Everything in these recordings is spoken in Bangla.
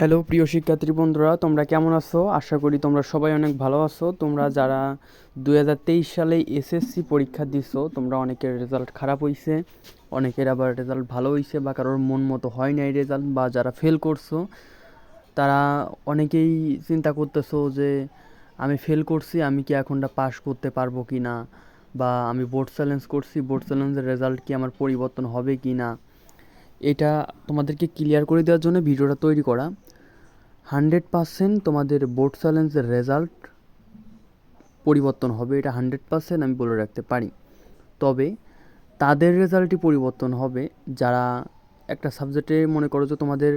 হ্যালো, প্রিয় শিক্ষার্থী বন্ধুরা, তোমরা কেমন আছো? আশা করি তোমরা সবাই অনেক ভালো আছো। তোমরা যারা দুই হাজার তেইশ সালে এসএসসি পরীক্ষা দিছো, তোমরা অনেকের রেজাল্ট খারাপ হয়েছে অনেকের আবার রেজাল্ট ভালো হয়েছে বা কারোর মন মতো হয় নাই রেজাল্ট বা যারা ফেল করছ, তারা অনেকেই চিন্তা করতেছো যে আমি ফেল করছি, আমি কি এখনটা পাস করতে পারব কি না? বা আমি বোর্ড চ্যালেঞ্জ করছি বোর্ড চ্যালেঞ্জের রেজাল্ট কি আমার পরিবর্তন হবে কি না? এটা তোমাদেরকে ক্লিয়ার করে দেওয়ার জন্য ভিডিওটা তৈরি করা। হান্ড্রেড পারসেন্ট তোমাদের বোর্ড চ্যালেঞ্জের রেজাল্ট পরিবর্তন হবে, এটা হান্ড্রেড পারসেন্ট আমি বলে রাখতে পারি। তবে তাদের রেজাল্টই পরিবর্তন হবে যারা একটা সাবজেক্টে মনে করো যে তোমাদের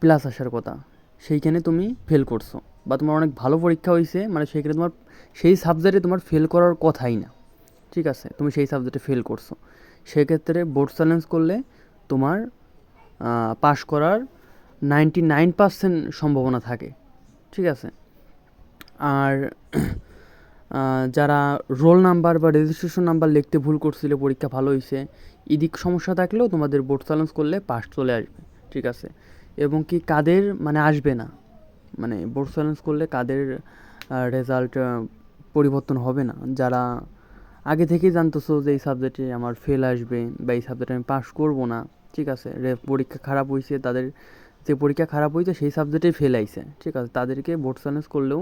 প্লাস আসার কথা, সেইখানে তুমি ফেল করছ বা তোমার অনেক ভালো পরীক্ষা হয়েছে মানে সেইখানে তোমার, সেই সাবজেক্টে তোমার ফেল করার কথাই না, ঠিক আছে? তুমি সেই সাবজেক্টে ফেল করছ। সেক্ষেত্রে বোর্ড চ্যালেঞ্জ করলে তোমার পাশ করার নাইনটি নাইন পার্সেন্ট সম্ভাবনা থাকে, ঠিক আছে? আর যারা রোল নাম্বার বা রেজিস্ট্রেশন নাম্বার লিখতে ভুল করছিল, পরীক্ষা ভালো হয়েছে এদিক সমস্যা থাকলেও তোমাদের বোর্ড চ্যালেঞ্জ করলে পাস চলে আসবে, ঠিক আছে? এবং কি কাদের মানে আসবে না মানে বোর্ড চ্যালেঞ্জ করলে কাদের রেজাল্ট পরিবর্তন হবে না। যারা আগে থেকেই জানতেছো যে এই সাবজেক্টে আমার ফেল আসবে বা এই সাবজেক্টে আমি পাস করব না, ঠিক আছে? পরীক্ষা খারাপ হয়েছে তাদের যে পরীক্ষা খারাপ হয়েছে সেই সাবজেক্টেই ফেল আইছে, ঠিক আছে? তাদেরকে বোর্ড চ্যালেঞ্জ করলেও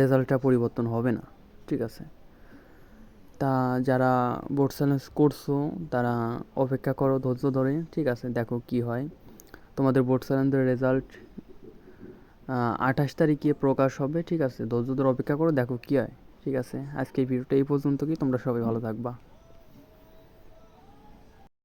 রেজাল্টটা পরিবর্তন হবে না, ঠিক আছে? তা যারা বোর্ড চ্যালেঞ্জ করছ, তারা অপেক্ষা করো, ধৈর্য ধরে, ঠিক আছে? দেখো কি হয়। তোমাদের বোর্ড চ্যালেঞ্জের রেজাল্ট আঠাশ তারিখে প্রকাশ হবে, ঠিক আছে? ধৈর্য ধরে অপেক্ষা করো, দেখো কি হয়, ঠিক আছে? আজকের ভিডিওটা এই পর্যন্ত কি? তোমরা সবাই ভালো থাকবা।